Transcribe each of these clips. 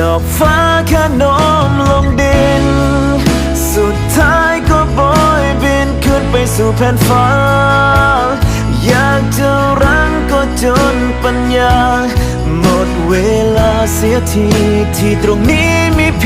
ดอกฟ้าแค่น้มลงดิน สุดท้ายก็บอยบินขึ้นไปสู่แผ่นฟ้า อยากจะรั้งก็จนปัญญา หมดเวลาเสียทีที่ตรงนี้มีเพียง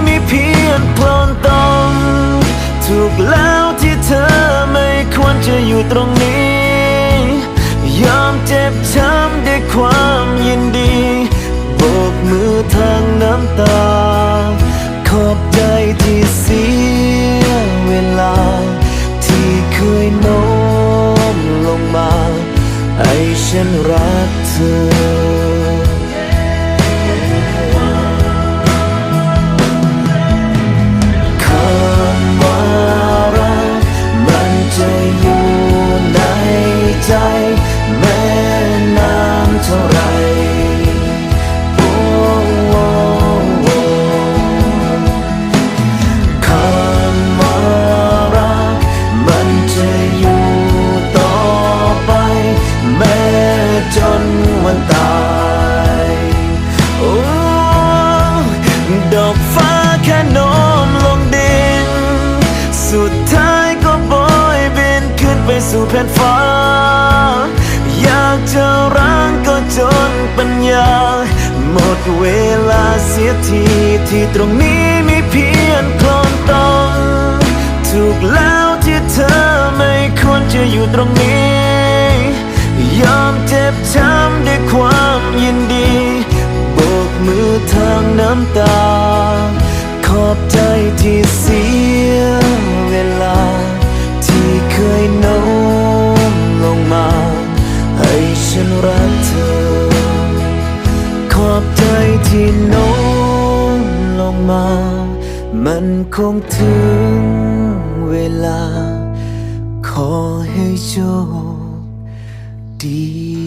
พียนพลนตมถูกแล้วที่เธอไม่ควรจะอยู่ตรงนี้ ดท้ายก็โบยบินขึ้นไปสู่แผ่นฟ้า อยากจะร้างก็จนปัญญา หมดเวลาเสียทีที่ตรงนี้มีเพียงคลนตมถูกแล้วที่เธอไม่ควรจะอยู่ตรงนี้ ยอมเจ็บช้ำด้วยความยินดีโบกมือทางน้ำตา ขอบใจ งถึงเวลา ขอให้โชคดี